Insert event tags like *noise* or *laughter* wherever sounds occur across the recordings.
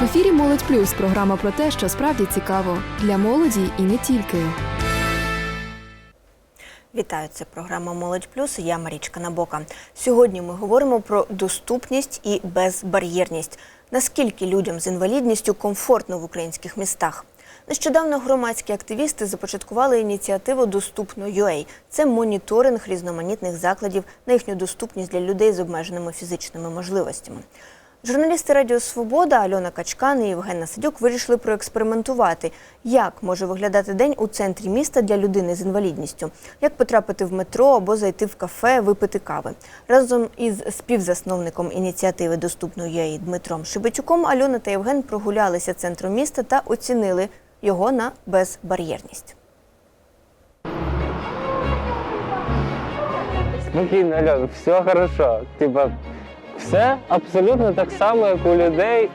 В ефірі Молодь Плюс програма про те, що справді цікаво для молоді і не тільки. Вітаю, це програма Молодь Плюс. Я Марічка Набока. Сьогодні ми говоримо про доступність і безбар'єрність. Наскільки людям з інвалідністю комфортно в українських містах? Нещодавно громадські активісти започаткували ініціативу Доступно.UA. Це моніторинг різноманітних закладів на їхню доступність для людей з обмеженими фізичними можливостями. Журналісти Радіо Свобода Альона Качкан і Євген Насадюк вирішили проекспериментувати, як може виглядати день у центрі міста для людини з інвалідністю, як потрапити в метро або зайти в кафе, випити кави. Разом із співзасновником ініціативи Доступно ЮАІ Дмитром Шебетюком Альона та Євген прогулялися центром міста та оцінили його на безбар'єрність. Спокійно, Альон, все хорошо. Типа, все абсолютно так само, як у людей.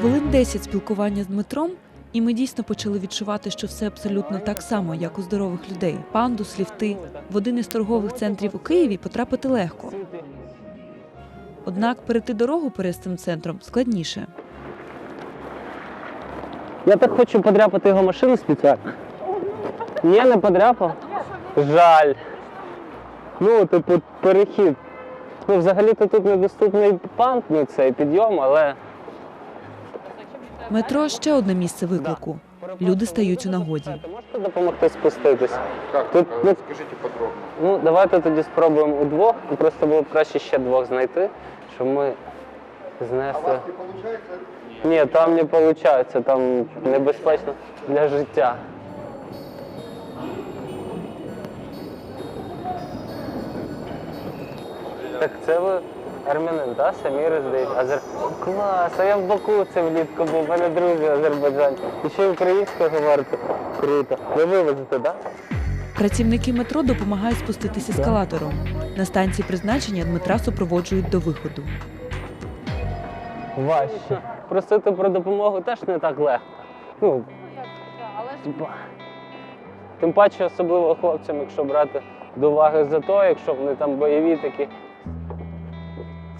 Хвилин 10 спілкування з Дмитром, і ми дійсно почали відчувати, що все абсолютно так само, як у здорових людей. Пандус, ліфти в один із торгових центрів у Києві потрапити легко. Однак перейти дорогу перед цим центром складніше. Я так хочу подряпати його машину спеціально. Ні, не подряпав. Жаль. Ну, типу, перехід. Ну, взагалі-то тут недоступний панк, ну цей підйом, але. Метро ще одне місце виклику. Люди стають у нагоді. Можете допомогти спуститись? Как? Тут, А, ну, Скажите подробно. Ну, давайте тоді спробуємо удвох. Просто було б краще ще двох знайти, щоб ми знесли. Не получается? Ні, там не виходить, там небезпечно для життя. Так це ви армянин, так? Саміри здається. Азер... Клас, а я в Баку це влітку був, у мене друзі Азербайджан. І ще й українською говорите. Круто. Ви вивезете, так? Працівники метро допомагають спуститися ескалатором. На станції призначення Дмитра супроводжують до виходу. Важче. Просити про допомогу теж не так легко. Ну, типа. Тим паче, особливо хлопцям, якщо брати до уваги за то, якщо вони там бойові такі.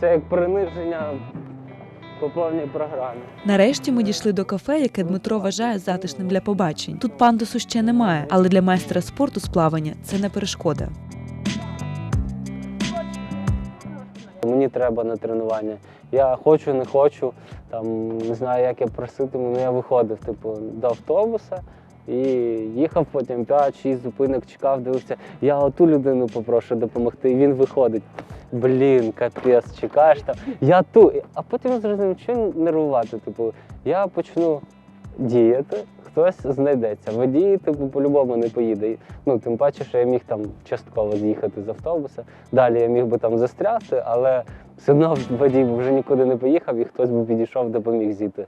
Це як приниження по повній програмі. Нарешті ми дійшли до кафе, яке Дмитро вважає затишним для побачень. Тут пандусу ще немає, але для майстра спорту з плавання це не перешкода. Мені треба на тренування. Я хочу, не хочу, там не знаю, як я проситиму, але я виходив типу, до автобуса і їхав потім 5-6 зупинок, чекав, дивився. Я оту людину попрошу допомогти, і він виходить. Блін, капець, чекаєш там. Я ту. А потім зрозумів, що нервувати. Типу, я почну діяти, хтось знайдеться. Водій, типу, по-любому не поїде. Ну, тим паче, що я міг там частково з'їхати з автобуса. Далі я міг би там застряти, але все одно водій вже нікуди не поїхав і хтось би підійшов, допоміг зійти.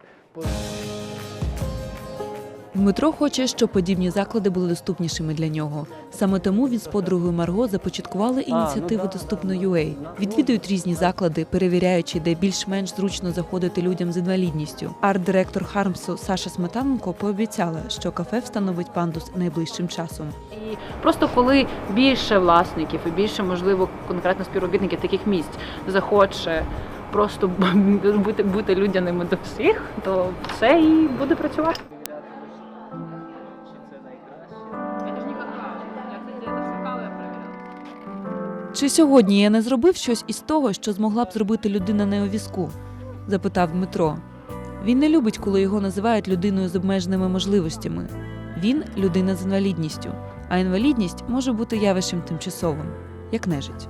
Дмитро хоче, щоб подібні заклади були доступнішими для нього. Саме тому він з подругою Марго започаткували ініціативу Доступно UA. Відвідують різні заклади, перевіряючи, де більш-менш зручно заходити людям з інвалідністю. Арт-директор Хармсу Саша Сметаненко пообіцяла, що кафе встановить пандус найближчим часом. І просто коли більше власників і більше, можливо, конкретно співробітників таких місць захоче просто *laughs* бути, бути людяними до всіх, то все і буде працювати. Чи сьогодні я не зробив щось із того, що змогла б зробити людина на візку? запитав Дмитро. Він не любить, коли його називають людиною з обмеженими можливостями. Він людина з інвалідністю, а інвалідність може бути явищем тимчасовим, як нежить.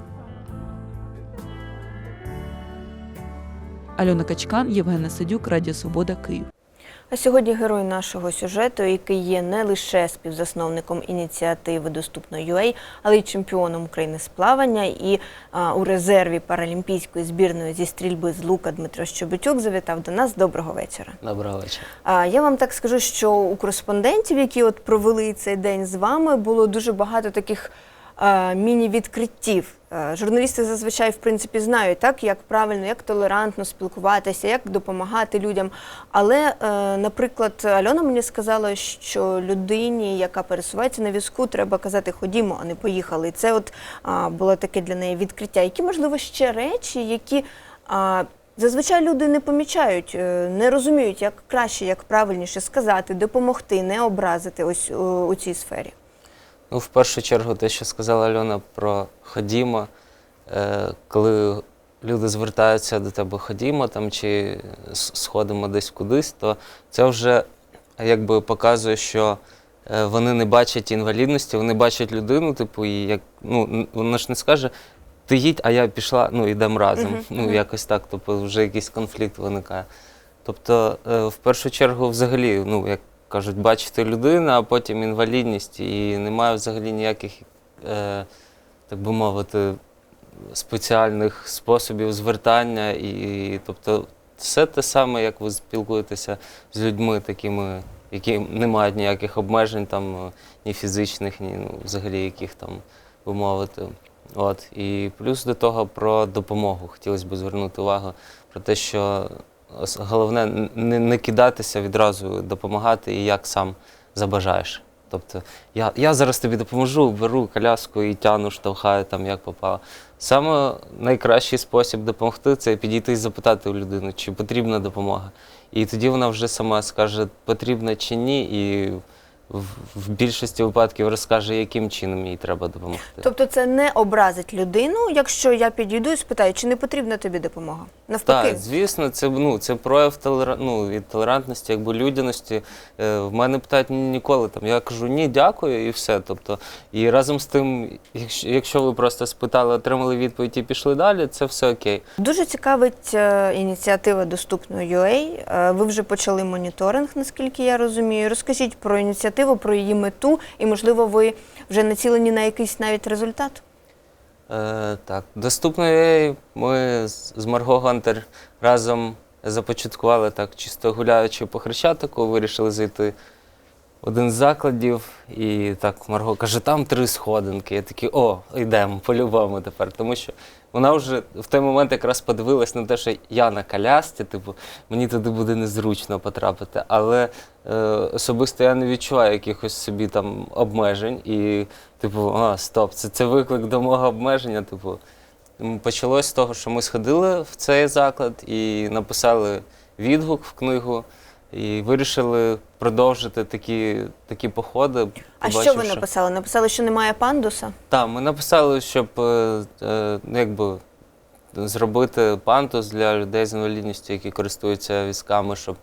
Альона Качкан, Євгена Садюк, Радіо Свобода, Київ. А сьогодні герой нашого сюжету, який є не лише співзасновником ініціативи Доступно UA, але й чемпіоном України з плавання. І а, у резерві паралімпійської збірної зі стрільби з лука Дмитро Щебетюк завітав до нас. Доброго вечора. Доброго вечора. А, я вам так скажу, що у кореспондентів, які от провели цей день з вами, було дуже багато таких. А, Міні-відкриттів. Е, Журналісти зазвичай в принципі знають, так як правильно, як толерантно спілкуватися, як допомагати людям. Але, е, наприклад, Альона мені сказала, що людині, яка пересувається на візку, треба казати ходімо, а не поїхали. І це от було таке для неї відкриття. Які можливо ще речі, які Зазвичай люди не помічають, е, не розуміють, як краще, як правильніше сказати, допомогти, не образити ось у цій сфері. Ну, в першу чергу, те, що сказала Альона про ходімо, е, коли люди звертаються до тебе ходімо там чи сходимо десь кудись, то це вже якби показує, що е, вони не бачать інвалідності, вони бачать людину, типу, і як ну вона ж не скаже. Ти їдь, а я пішла, ну йдемо разом. Мгм, Ну, якось так, тобто вже якийсь конфлікт виникає. Тобто, е, в першу чергу, взагалі, ну, як кажуть, бачити людину, а потім інвалідність, і немає взагалі ніяких, е, так би мовити, спеціальних способів звертання. І, тобто, все те саме, як ви спілкуєтеся з людьми такими, які не мають ніяких обмежень, там, ні фізичних, ні ну, взагалі яких там, би мовити. От. І плюс до того про допомогу. Хотілося б звернути увагу про те, що головне не, не кидатися відразу допомагати і як сам забажаєш. Тобто я, я зараз тобі допоможу, беру коляску і тяну, штовхаю там як попало. Саме найкращий спосіб допомогти це підійти і запитати у людини, чи потрібна допомога. І тоді вона вже сама скаже, потрібна чи ні, і в, більшості випадків розкаже, яким чином їй треба допомогти. Тобто це не образить людину, якщо я підійду і спитаю, чи не потрібна тобі допомога. Навпаки, Так, звісно, це ну це прояв толера... ну, від толерантності, якби людяності. Е, в мене питають ніколи там. Я кажу ні, дякую, і все. Тобто, і разом з тим, якщо, якщо ви просто спитали, отримали відповідь і пішли далі, це все окей. Дуже цікавить е, ініціатива доступно UA. Е, Ви вже почали моніторинг, наскільки я розумію. Розкажіть про ініціативу, про її мету, і можливо, ви вже націлені на якийсь навіть результат. Е, так, доступно ми з Марго Гантер разом започаткували так, чисто гуляючи по Хрещатику, вирішили зайти в один з закладів, і так Марго каже, там три сходинки. Я такий, о, йдемо, по-любому тепер. Тому що вона вже в той момент якраз подивилась на те, що я на колясці, типу, мені туди буде незручно потрапити. Але е, особисто я не відчуваю якихось собі там обмежень. І, типу, а, стоп, це, це виклик до мого обмеження. Типу, почалось з того, що ми сходили в цей заклад і написали відгук в книгу. І вирішили продовжити такі, такі походи. А що ви написали? Написали, що немає пандуса? так, ми написали, щоб е, е, якби, зробити пантус для людей з інвалідністю, які користуються візками, щоб,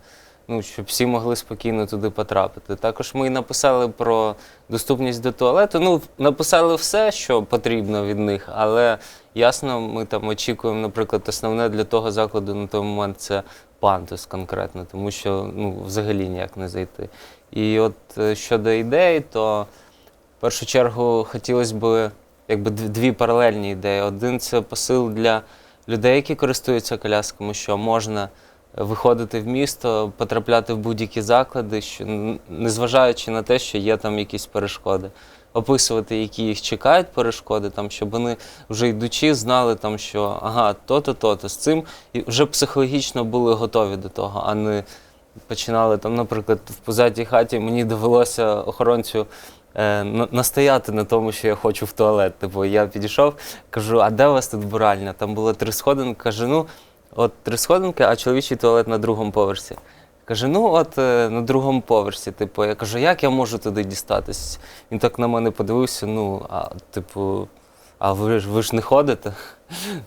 ну, щоб всі могли спокійно туди потрапити. Також ми написали про доступність до туалету. Ну, написали все, що потрібно від них, але ясно, ми там очікуємо, наприклад, основне для того закладу на той момент це пантус конкретно, тому що ну, взагалі ніяк не зайти. І от е, щодо ідей, то в першу чергу хотілося б якби дві паралельні ідеї. Один це посил для людей, які користуються колясками, що можна виходити в місто, потрапляти в будь-які заклади, що незважаючи на те, що є там якісь перешкоди. Описувати, які їх чекають перешкоди, там, щоб вони вже йдучи, знали, там, що ага, то-то, то-то з цим, і вже психологічно були готові до того, а не починали там, наприклад, в позатій хаті мені довелося охоронцю е, настояти на тому, що я хочу в туалет. Типу, я підійшов, кажу, а де у вас тут буральня? Там було три сходинки. Каже, ну, от три сходинки, а чоловічий туалет на другому поверсі. Каже, ну от е, на другому поверсі. Типу, я кажу, як я можу туди дістатись? Він так на мене подивився, ну, а типу, а ви ж ви ж не ходите? *laughs*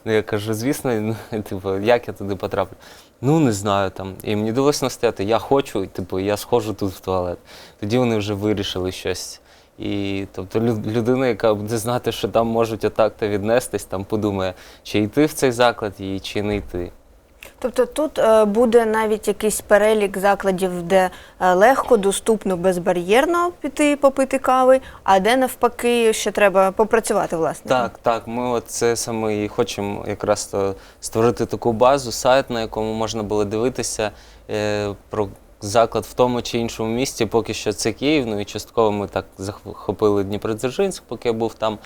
Ну, я кажу, звісно, ну, *laughs* типу, як я туди потраплю? Ну, не знаю там. І мені довелося настояти, я хочу, і, типу, я схожу тут в туалет. Тоді вони вже вирішили щось. І тобто людина, яка буде знати, що там можуть отак-то віднестись, там подумає, чи йти в цей заклад і чи не йти. Тобто тут е, буде навіть якийсь перелік закладів, де е, легко, доступно, безбар'єрно піти попити кави, а де навпаки ще треба попрацювати, власне. Так, так. Ми от це саме і хочемо якраз то створити таку базу, сайт, на якому можна було дивитися е, про заклад в тому чи іншому місті. Поки що це Київ. Ну і частково ми так захопили Дніпродзержинськ, поки я був там.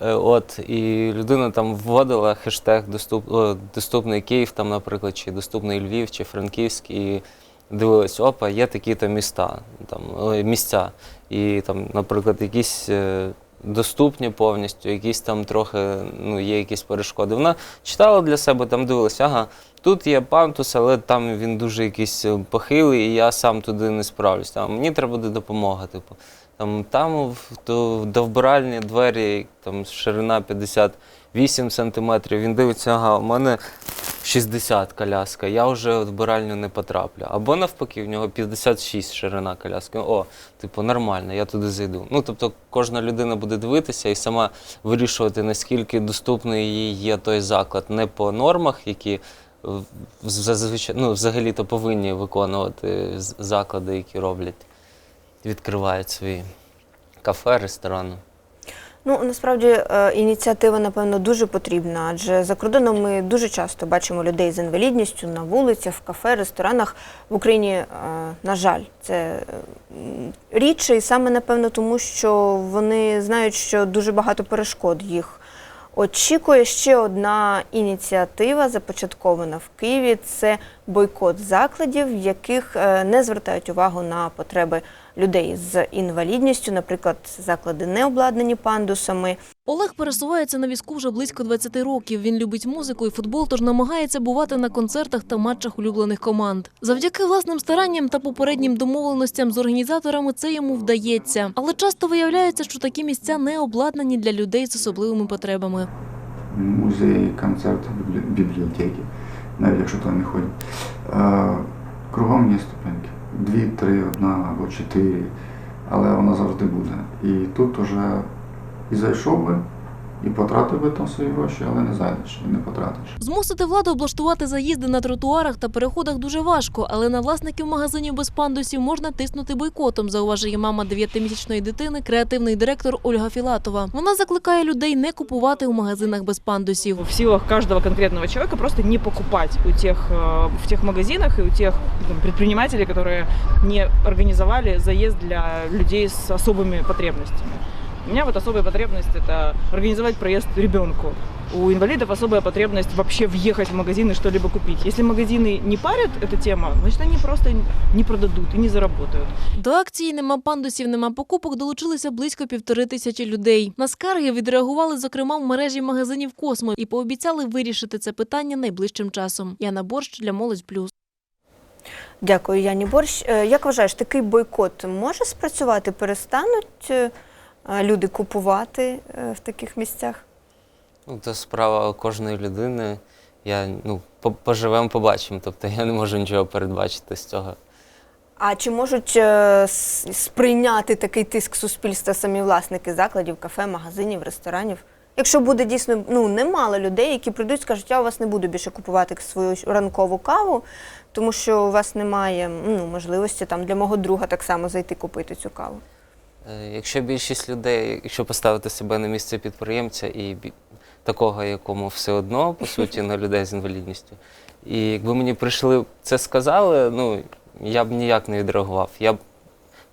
Е, От, і людина там вводила хештег доступ, о, доступний Київ, там, наприклад, чи доступний Львів, чи Франківськ, і дивилась, опа, є такі-то міста, там, місця. І там, наприклад, якісь е, доступні повністю, якісь там трохи ну, є якісь перешкоди. Вона читала для себе, там дивилася, ага, тут є пантус, але там він дуже якийсь е, похилий, і я сам туди не справлюсь. Там, мені треба буде допомога. Типу. Там, там до, до вбиральні двері, там ширина 58 сантиметрів. Він дивиться, ага, у мене 60 коляска, я вже в вбиральню не потраплю. Або навпаки, в нього 56 ширина коляски. О, типу, нормально, я туди зайду. Ну, тобто, кожна людина буде дивитися і сама вирішувати, наскільки доступний їй є той заклад, не по нормах, які зазвичай, ну, взагалі-то повинні виконувати заклади, які роблять, відкривають свої кафе, ресторани. Ну насправді е, ініціатива, напевно, дуже потрібна, адже за кордоном ми дуже часто бачимо людей з інвалідністю на вулицях, в кафе, ресторанах. В Україні, е, на жаль, це е, рідше, і саме напевно тому, що вони знають, що дуже багато перешкод їх. Очікує ще одна ініціатива, започаткована в Києві. Це бойкот закладів, в яких е, не звертають увагу на потреби людей з інвалідністю, наприклад, заклади не обладнані пандусами. Олег пересувається на візку вже близько 20 років. Він любить музику і футбол, тож намагається бувати на концертах та матчах улюблених команд. Завдяки власним старанням та попереднім домовленостям з організаторами це йому вдається. Але часто виявляється, що такі місця не обладнані для людей з особливими потребами. музеї, концерти, бібліотеки, навіть якщо туди не ходять. Кругом є ступеньки. Дві, три, одна або чотири, але вона завжди буде. І тут уже і зайшов би, і потратив би там свої гроші, але не зайдеш і не потратиш. Змусити владу облаштувати заїзди на тротуарах та переходах дуже важко, але на власників магазинів без пандусів можна тиснути бойкотом, зауважує мама дев'ятимісячної дитини, креативний директор Ольга Філатова. Вона закликає людей не купувати у магазинах без пандусів. в силах каждого конкретного человека просто не покупать у тех, э, в тех магазинах и у тех там, предпринимателей, которые не организовали заезд для людей с особыми потребностями. У меня вот особая потребность – это организовать проезд ребенку. У инвалидов особая потребность вообще въехать в магазин и что-либо купить. Если магазины не парят эта тема, значит, они просто не продадут и не заработают. До акції Нема пандусів, нема покупок долучилися близько півтори тисячі людей. На скарги відреагували, зокрема, в мережі магазинів Космо і пообіцяли вирішити це питання найближчим часом. Яна Борщ для Молодь Плюс. Дякую, Яні Борщ. Е, Як вважаєш, такий бойкот може спрацювати? Перестануть е, люди купувати е, в таких місцях? Ну, це справа кожної людини. Я, ну, поживемо, побачимо. Тобто я не можу нічого передбачити з цього. А чи можуть е, сприйняти такий тиск суспільства самі власники закладів, кафе, магазинів, ресторанів? Якщо буде дійсно ну, немало людей, які прийдуть і скажуть, я у вас не буду більше купувати свою ранкову каву, тому що у вас немає ну, можливості там для мого друга так само зайти купити цю каву. Е, Якщо більшість людей, якщо поставити себе на місце підприємця і такого, якому все одно, по *laughs* суті, на людей з інвалідністю, і якби мені прийшли це сказали, ну я б ніяк не відреагував. Я б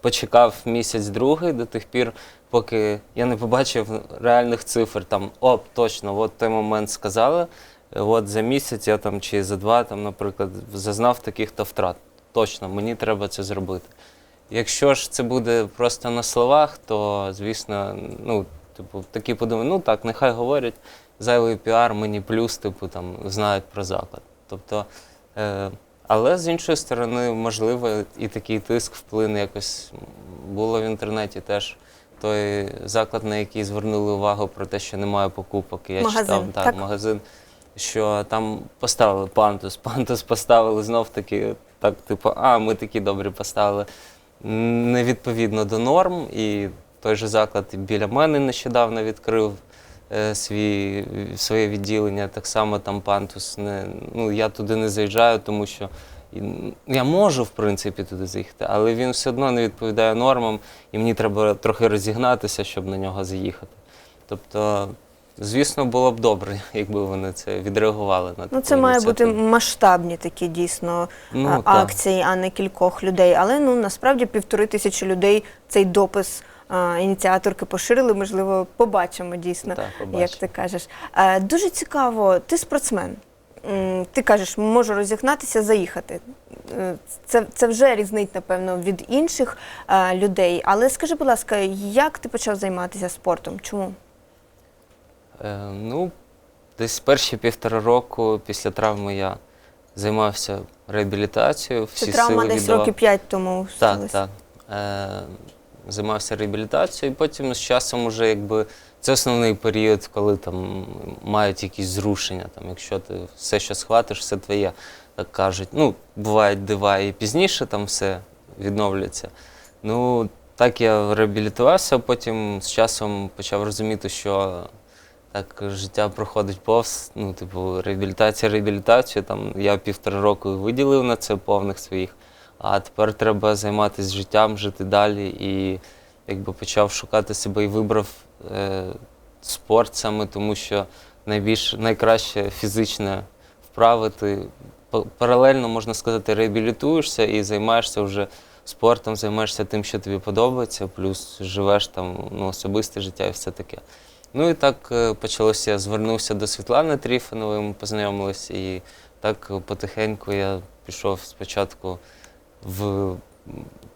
почекав місяць другий до тих пір, поки я не побачив реальних цифр. Там, о, точно, от той момент сказали. От за місяць я там чи за два, там, наприклад, зазнав таких-то втрат. Точно, мені треба це зробити. Якщо ж це буде просто на словах, то звісно, ну, типу, такі подумають, ну так, нехай говорять, зайвий піар, мені плюс, типу, там, знають про заклад. Тобто, е, але з іншої сторони, можливо, і такий тиск вплине якось було в інтернеті теж. Той заклад, на який звернули увагу про те, що немає покупок. Я Магазин, читав так, так? магазин, що там поставили пантус, пантус поставили знов таки, так, типу, а, ми такі добрі поставили. Невідповідно до норм. І той же заклад біля мене нещодавно відкрив е, свій, своє відділення. Так само там пантус. Не, ну, я туди не заїжджаю, тому що я можу, в принципі, туди заїхати, але він все одно не відповідає нормам, і мені треба трохи розігнатися, щоб на нього заїхати. Тобто, звісно, було б добре, якби вони це відреагували на Ну, таку це має бути ініціативу. масштабні такі дійсно Ну, а, так. акції, а не кількох людей. Але ну насправді півтори тисячі людей цей допис а, ініціаторки поширили. Можливо, побачимо дійсно, Так, як ти кажеш. Е, Дуже цікаво, ти спортсмен. М, Ти кажеш, можу розігнатися, заїхати. е, це, це вже різнить, напевно, від інших е, людей. Але скажи, будь ласка, як ти почав займатися спортом? Чому? Е, ну, десь перші півтора року після травми я займався реабілітацією. Це травма сили десь віддавав. років 5 тому Так, сталася. так. Е, займався реабілітацією, і потім з часом уже якби це основний період, коли там мають якісь зрушення. Там, якщо ти все, що схватиш, все твоє, так кажуть. Ну, бувають дива і пізніше там все відновлюється. Ну, так я реабілітувався, потім з часом почав розуміти, що так життя проходить повз. Ну, типу, реабілітація, реабілітація. Там я півтора року виділив на це повних своїх. А тепер треба займатися життям, жити далі. І якби почав шукати себе і вибрав е, спорт саме тому, що найбільш найкраще фізичне вправи. Ти паралельно, можна сказати, реабілітуєшся і займаєшся вже спортом, займаєшся тим, що тобі подобається, плюс живеш там ну, особисте життя і все таке. Ну і так е, почалося. Я звернувся до Світлани Тріфанової, ми познайомилися, і так потихеньку я пішов спочатку в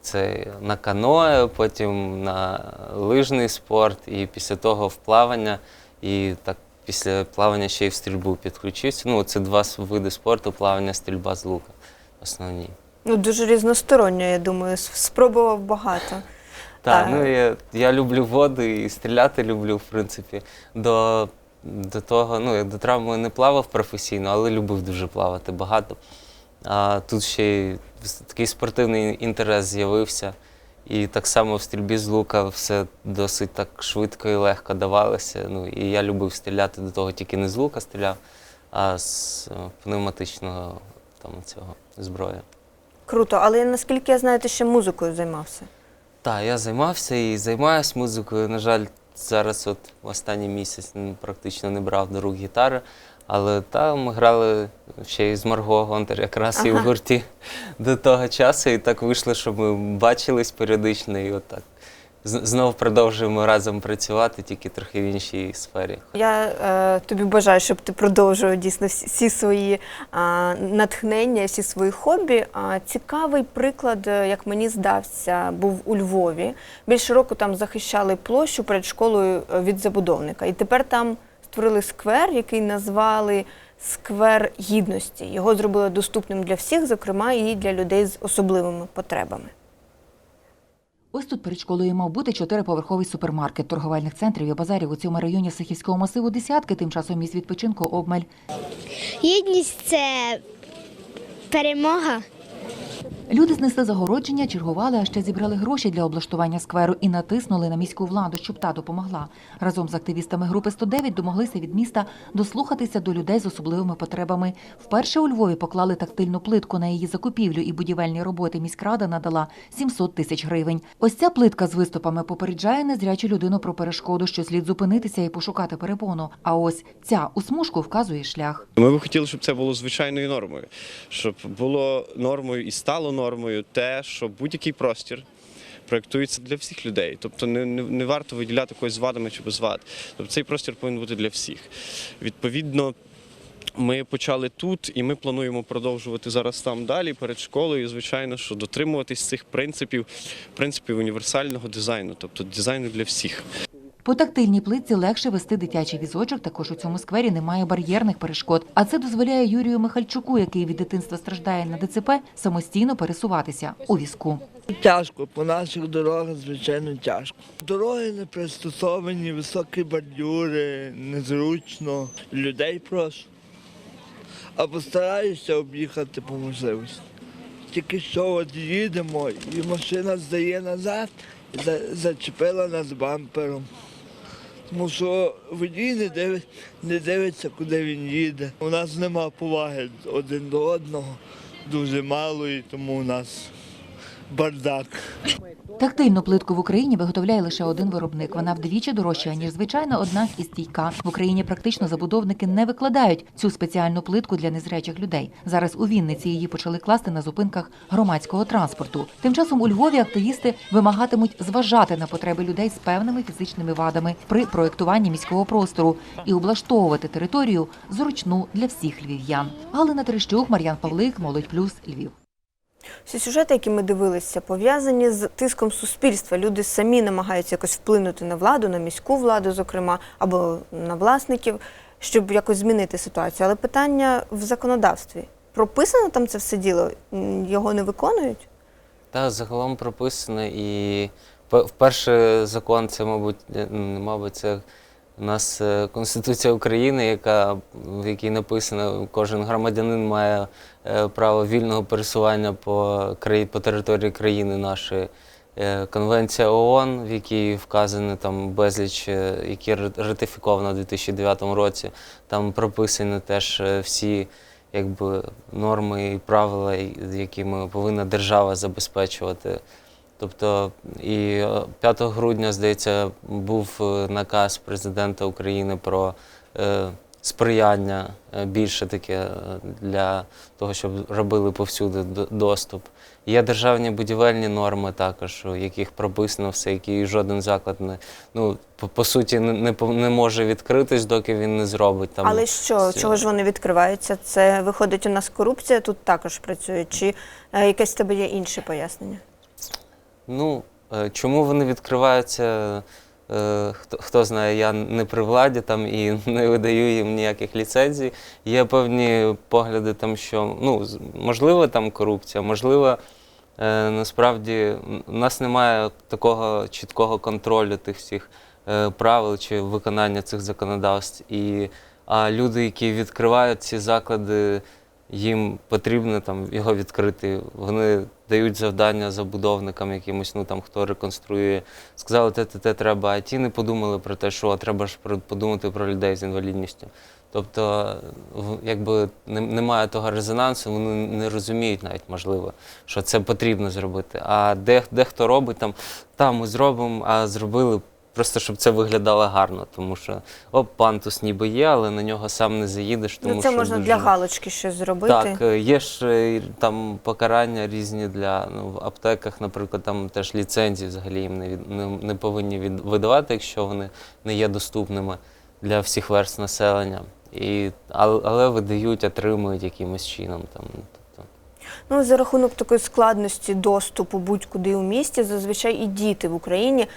це на каное, потім на лижний спорт, і після того в плавання, і так після плавання ще й в стрільбу підключився. Ну, це два види спорту плавання, стрільба з лука. Основні. Ну, дуже різносторонньо, я думаю, спробував багато. Так, ну я, я люблю воду і стріляти люблю, в принципі. До, до того, ну, я до травми не плавав професійно, але любив дуже плавати багато. А тут ще й такий спортивний інтерес з'явився. І так само в стрільбі з лука все досить так швидко і легко давалося. Ну, і я любив стріляти до того тільки не з лука стріляв, а з е, пневматичного там, цього зброї. Круто, але наскільки я знаю, ти ще музикою займався. Так, я займався і займаюся музикою. На жаль, зараз от останній місяць практично не брав до рук гітари. Але там ми грали ще й з Марго Гонтер, якраз і в Ага. гурті до того часу. І так вийшло, що ми бачились періодично і отак. Знов продовжуємо разом працювати, тільки трохи в іншій сфері. Я е, тобі бажаю, щоб ти продовжував дійсно всі, свої е, натхнення, всі свої хобі. А цікавий приклад, е, як мені здався, був у Львові. Більше року там захищали площу перед школою е, від забудовника. І тепер там створили сквер, який назвали Сквер гідності. Його зробили доступним для всіх, зокрема і для людей з особливими потребами. Ось тут перед школою мав бути чотириповерховий супермаркет торговельних центрів і базарів у цьому районі Сихівського масиву десятки, тим часом місць відпочинку обмаль. Єдність це перемога. Люди знесли загородження, чергували, а ще зібрали гроші для облаштування скверу і натиснули на міську владу, щоб та допомогла. Разом з активістами групи 109 домоглися від міста дослухатися до людей з особливими потребами. Вперше у Львові поклали тактильну плитку на її закупівлю і будівельні роботи міськрада надала 700 тисяч гривень. Ось ця плитка з виступами попереджає незрячу людину про перешкоду, що слід зупинитися і пошукати перепону. А ось ця у смужку вказує шлях. Ми б хотіли, щоб це було звичайною нормою, щоб було нормою і стало нормою те, що будь-який простір проєктується для всіх людей. Тобто не, не, не варто виділяти когось з вадами чи без вад. Тобто цей простір повинен бути для всіх. Відповідно. Ми почали тут, і ми плануємо продовжувати зараз там далі перед школою. Звичайно, що дотримуватись цих принципів, принципів універсального дизайну, тобто дизайну для всіх. По тактильній плитці легше вести дитячий візочок. Також у цьому сквері немає бар'єрних перешкод. А це дозволяє Юрію Михальчуку, який від дитинства страждає на ДЦП, самостійно пересуватися у візку. Тяжко, по наших дорогах, звичайно, тяжко. Дороги не пристосовані, високі бордюри, незручно. Людей прошу. А постараюся об'їхати по можливості. Тільки що от їдемо, і машина здає назад зачепила нас бампером. Тому що водій не дивиться, не дивиться, куди він їде. У нас нема поваги один до одного, дуже мало, і тому у нас бардак. Тактильну плитку в Україні виготовляє лише один виробник. Вона вдвічі дорожча, ніж звичайна, однак і стійка. В Україні практично забудовники не викладають цю спеціальну плитку для незрячих людей. Зараз у Вінниці її почали класти на зупинках громадського транспорту. Тим часом у Львові активісти вимагатимуть зважати на потреби людей з певними фізичними вадами при проєктуванні міського простору і облаштовувати територію зручну для всіх львів'ян. Галина Терещук, Мар'ян Павлик, Молодь Плюс, Львів. Всі сюжети, які ми дивилися, пов'язані з тиском суспільства. Люди самі намагаються якось вплинути на владу, на міську владу, зокрема, або на власників, щоб якось змінити ситуацію. Але питання в законодавстві. Прописано там це все діло? Його не виконують? Та загалом прописано і вперше закон це, мабуть, мабуть, це у нас е, Конституція України, яка в якій написано, кожен громадянин має е, право вільного пересування по краї, по території країни нашої. Е, Конвенція ООН, в якій вказано там безліч, які ра- ратифіковано у 2009 році, там прописані теж всі якби, норми і правила, якими повинна держава забезпечувати. Тобто і е, 5 грудня, здається, був е, наказ президента України про е, сприяння е, більше таке е, для того, щоб робили повсюди до- доступ. Є державні будівельні норми також, у яких прописано все, які жоден заклад не ну по, по суті не, не, не може відкритись, доки він не зробить там. Але що, все. чого ж вони відкриваються? Це виходить у нас корупція тут також працює, чи е, якесь тебе є інше пояснення? Ну, е, чому вони відкриваються, е, хто, хто знає, я не при владі там і *laughs* не видаю їм ніяких ліцензій. Є певні погляди, там, що ну, можливо, там корупція, можливо, е, насправді у нас немає такого чіткого контролю тих всіх е, правил чи виконання цих законодавств. І, а люди, які відкривають ці заклади, їм потрібно там його відкрити. Вони дають завдання забудовникам якимось, ну там хто реконструює. Сказали, те, те, те треба, а ті не подумали про те, що треба ж подумати про людей з інвалідністю. Тобто, якби немає того резонансу, вони не розуміють навіть, можливо, що це потрібно зробити. А де, дехто робить там, там ми зробимо, а зробили просто, щоб це виглядало гарно. Тому що оп, пантус ніби є, але на нього сам не заїдеш. Тому ну, це що можна дуже... для галочки щось зробити. Так, е, є ж е, там покарання різні для ну, в аптеках, наприклад, там теж ліцензії взагалі їм не, від, не, не повинні від, видавати, якщо вони не є доступними для всіх верст населення. І, але, але видають, отримують якимось чином. Там. Ну, за рахунок такої складності доступу будь-куди у місті, зазвичай і діти в Україні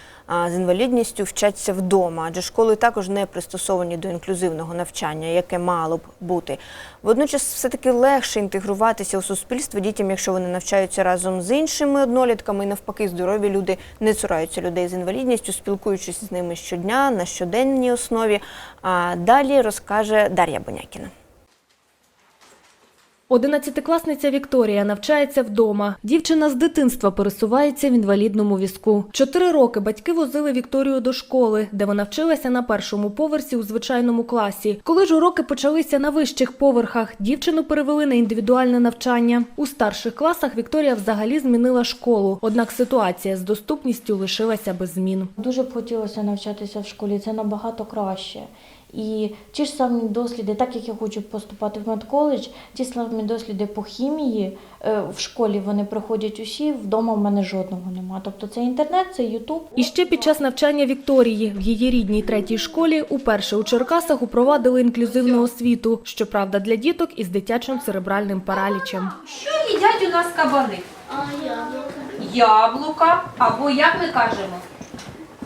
з інвалідністю вчаться вдома, адже школи також не пристосовані до інклюзивного навчання, яке мало б бути. Водночас, все-таки легше інтегруватися у суспільство дітям, якщо вони навчаються разом з іншими однолітками, і навпаки, здорові люди не цураються людей з інвалідністю, спілкуючись з ними щодня на щоденній основі. А далі розкаже Дар'я Бонякіна. Одинадцятикласниця Вікторія навчається вдома. Дівчина з дитинства пересувається в інвалідному візку. Чотири роки батьки возили Вікторію до школи, де вона вчилася на першому поверсі у звичайному класі. Коли ж уроки почалися на вищих поверхах, дівчину перевели на індивідуальне навчання. У старших класах Вікторія взагалі змінила школу. Однак ситуація з доступністю лишилася без змін. Дуже б хотілося навчатися в школі, це набагато краще. І ті ж самі досліди, так як я хочу поступати в медколедж, ті самі досліди по хімії е, в школі вони проходять усі, вдома в мене жодного немає. Тобто це інтернет, це Ютуб. І ще під час навчання Вікторії в її рідній третій школі уперше у Черкасах упровадили інклюзивну освіту, щоправда, для діток із дитячим церебральним паралічем. Що їдять у нас кабани? Яблука, або як ми кажемо,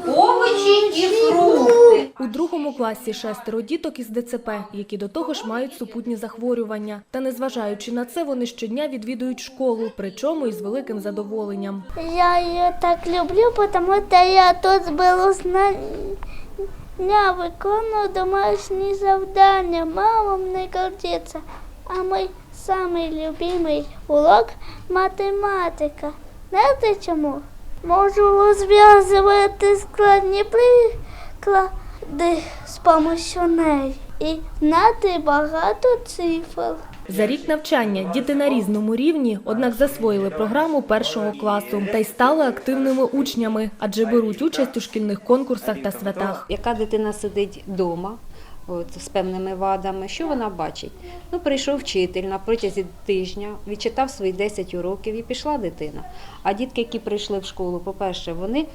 овочі і фрукти. У другому класі шестеро діток із ДЦП, які до того ж мають супутні захворювання. Та незважаючи на це, вони щодня відвідують школу, причому із великим задоволенням. Я ее так люблю, потому что я тут беру знання, виконую домашні завдання. Мама не гордиться. А мій самий любимий урок математика. Знаєте чому? Можу розв'язувати складні приклади з допомогою неї і знати багато цифр. За рік навчання діти на різному рівні, однак засвоїли програму першого класу та й стали активними учнями, адже беруть участь у шкільних конкурсах та святах. Яка дитина сидить вдома от, з певними вадами, що вона бачить? Ну, прийшов вчитель на протязі тижня, відчитав свої 10 уроків і пішла дитина. А дітки, які прийшли в школу, по-перше, вони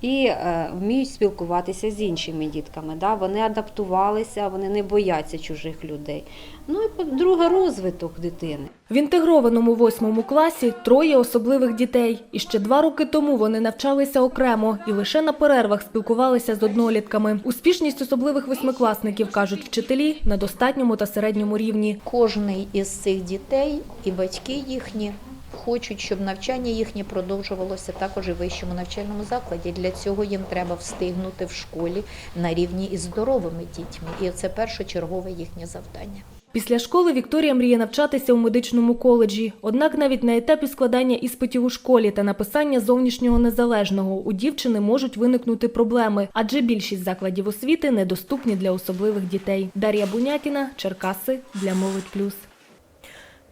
і е, вміють спілкуватися з іншими дітками. Да? Вони адаптувалися, вони не бояться чужих людей. Ну і по-друге, розвиток дитини. В інтегрованому восьмому класі троє особливих дітей. І ще два роки тому вони навчалися окремо і лише на перервах спілкувалися з однолітками. Успішність особливих восьмикласників, кажуть вчителі, на достатньому та середньому рівні. Кожний із цих дітей і батьки їхні хочуть, щоб навчання їхнє продовжувалося також і в вищому навчальному закладі. Для цього їм треба встигнути в школі на рівні із здоровими дітьми. І це першочергове їхнє завдання. Після школи Вікторія мріє навчатися у медичному коледжі. Однак навіть на етапі складання іспитів у школі та написання зовнішнього незалежного у дівчини можуть виникнути проблеми, адже більшість закладів освіти недоступні для особливих дітей. Дар'я Бунякіна, Черкаси для Молодь Плюс.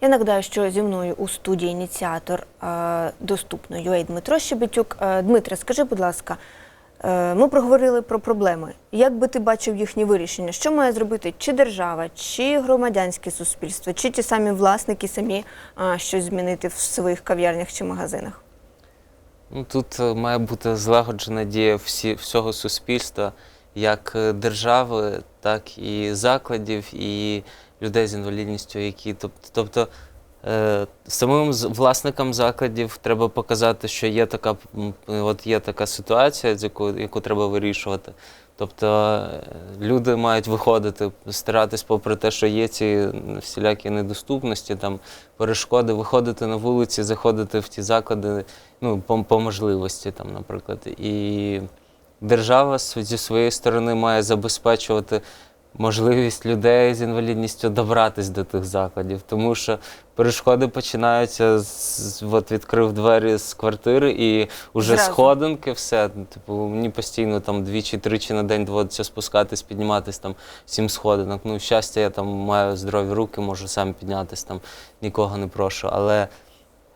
Я нагадаю, що зі мною у студії ініціатор е, доступно UA Дмитро Щебетюк. Е, Дмитре, скажи, будь ласка, е, ми проговорили про проблеми. Як би ти бачив їхнє вирішення? Що має зробити чи держава, чи громадянське суспільство, чи ті самі власники самі щось змінити в своїх кав'ярнях чи магазинах? Ну, тут має бути злагоджена дія всі, всього суспільства, як держави, так і закладів, і людей з інвалідністю, які тобто, тобто е, самим власникам закладів треба показати, що є така, от є така ситуація, яку, яку треба вирішувати. Тобто е, люди мають виходити, старатись, попри те, що є ці всілякі недоступності, там перешкоди, виходити на вулиці, заходити в ті заклади, ну, по, по можливості, там, наприклад. І держава зі своєї сторони має забезпечувати можливість людей з інвалідністю добратись до тих закладів, тому що перешкоди починаються з, от відкрив двері з квартири і вже Зразу. сходинки, все. Типу, мені постійно там двічі-тричі на день доводиться спускатись, підніматись там сім сходинок. Ну, щастя, я там маю здорові руки, можу сам піднятись, там нікого не прошу. Але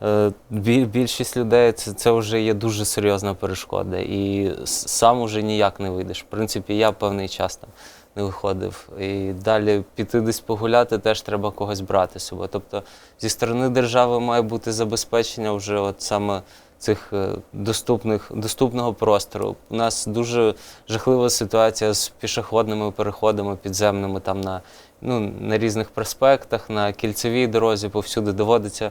Е, Більшість людей це, це вже є дуже серйозна перешкода, і сам уже ніяк не вийдеш. В принципі, я певний час там не виходив. І далі піти десь погуляти теж треба когось брати з собою. Тобто зі сторони держави має бути забезпечення вже от саме цих е, доступних, доступного простору. У нас дуже жахлива ситуація з пішохідними переходами підземними там на, ну, на різних проспектах, на кільцевій дорозі, повсюди доводиться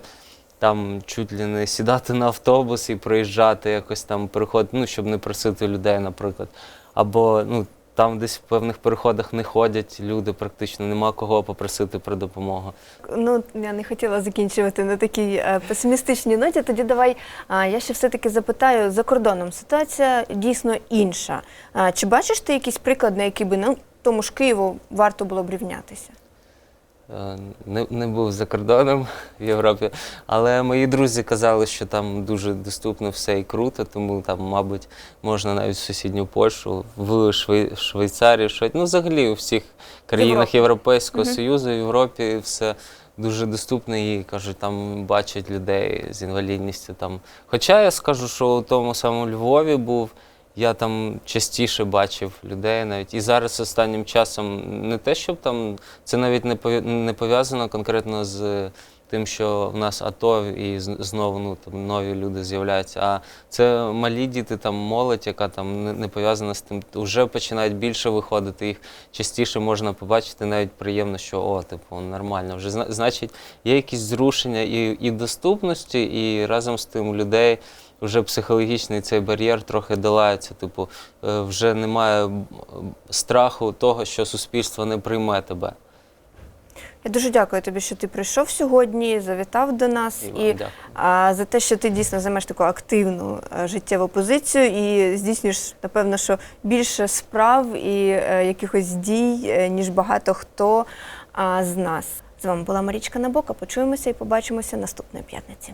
там чуть ли не сідати на автобус і проїжджати якось там переход, ну, щоб не просити людей, наприклад. Або ну, там десь в певних переходах не ходять люди, практично нема кого попросити про допомогу. Ну, я не хотіла закінчувати на такій е, песимістичній ноті. Тоді давай я ще все-таки запитаю, за кордоном ситуація дійсно інша. Чи бачиш ти якийсь приклад, на який би на тому ж Києву варто було б рівнятися? Е, Не, не був за кордоном в Європі, але мої друзі казали, що там дуже доступно все і круто, тому там, мабуть, можна навіть в сусідню Польщу, в Швей... Швейцарію, Швейц... ну взагалі у всіх країнах Європейського Мгм. Союзу, Європі все дуже доступно і кажуть, там бачать людей з інвалідністю. Там. Хоча я скажу, що у тому самому Львові був. Я там частіше бачив людей навіть. І зараз останнім часом не те, щоб там це навіть не пов'язано конкретно з тим, що в нас АТО і знову ну, там, нові люди з'являються. А це малі діти, там молодь, яка там не, пов'язана з тим, вже починають більше виходити. Їх частіше можна побачити. Навіть приємно, що о, типу, нормально. Вже значить, є якісь зрушення і, і доступності, і разом з тим людей вже психологічний цей бар'єр трохи долається. Типу, е, вже немає страху того, що суспільство не прийме тебе. Я дуже дякую тобі, що ти прийшов сьогодні, завітав до нас І і а, за те, що ти дійсно займеш таку активну е, життєву позицію і здійснюєш, напевно, що більше справ і е, якихось дій, ніж багато хто а, з нас. З вами була Марічка Набока. Почуємося і побачимося наступної п'ятниці.